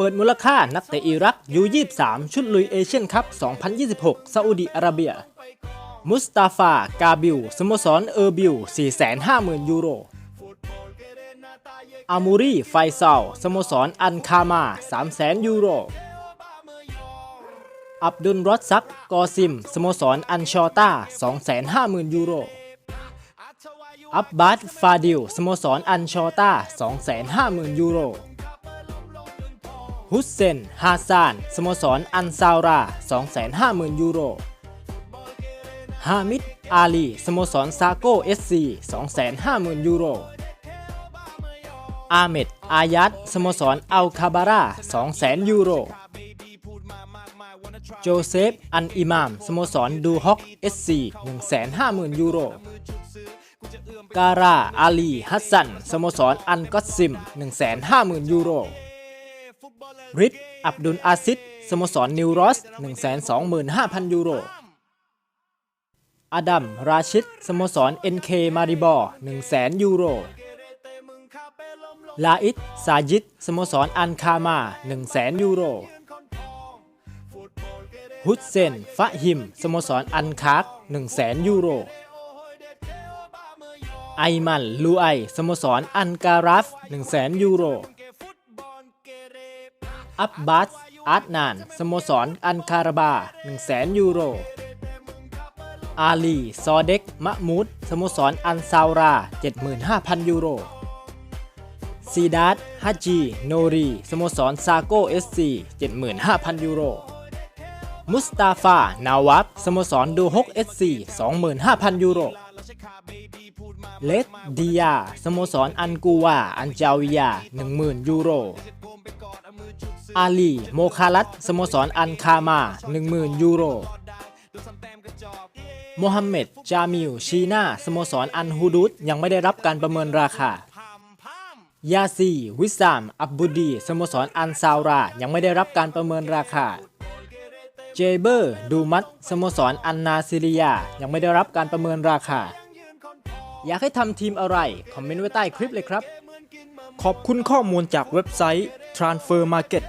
ปิดมูลค่านักเตะอิรักยู23 ชุดลุยเอเชียนคัพ 2026ซาอุดิอาระเบีย มุสตาฟา กาบิล สโมสรเออร์บิล 450,000 ยูโร อามูรี ไฟซาล สโมสรอันคามา 300,000 ยูโร อับดุลรอดซัก กอซิม สโมสรอันชอต้า 250,000 ยูโร อับบาสฟาดิล สโมสรอันชอต้า 250,000 ยูโร ฮุสเซน ฮาซาน สโมสร อันซาวรา 250,000 ยูโร ฮามิด อาลี สโมสร ซาโกเอสซี 250,000 ยูโร อาเมด อายัด สโมสร อัลคาบาร่า 200,000 ยูโร โจเซฟ อันอิมาม สโมสร ดูฮอกเอสซี150,000 ยูโรการาอาลี ฮัสซัน สโมสร อันก็ตซิม 150,000 ยูโร ริดอับดุลอาซิดสโมสรนิวรอส 125,000 ยูโร อดัม ราชิด สโมสร NK มาริบอร์100,000 ยูโร ลาอิดซายิด สโมสรอันคามา 100,000 ยูโร ฮุดเซน ฟะฮิม สโมสรอันคาร์ก100,000 ยูโร ไอมัน ลูไอ สโมสรอันการัฟ 100,000 ยูโร อับบาสอาร์ตนาน สโมสร อันคาราบา 100,000 ยูโร อาลี ซอเด็ก มะมูด สโมสร อันซาวรา 75,000 ยูโร ซีดาร์ฮัจจี โนรี สโมสร ซาโกเอสซี75,000 ยูโร มุสตาฟา นาวับ สโมสร ดูฮกเอสซี25,000 ยูโร เลดดิยา สโมสร อันกูวา อันจาวิยา 10,000 ยูโร อาลี โมคาลัตสโมสรอันคามา 10,000 ยูโรโมฮัมเหม็ด จามิล ชีนาสโมสรอันฮูดุดยังไม่ได้รับการประเมินราคายาซี วิสาม อับบุดี สโมสรอันซาวรา ยังไม่ได้รับการประเมินราคา เจเบอร์ ดูมัตสโมสรอันนาซิริยา ยังไม่ได้รับการประเมินราคา อยากให้ทำทีมอะไร คอมเมนต์ไว้ใต้คลิปเลยครับ ขอบคุณข้อมูลจากเว็บไซต์ Transfer Market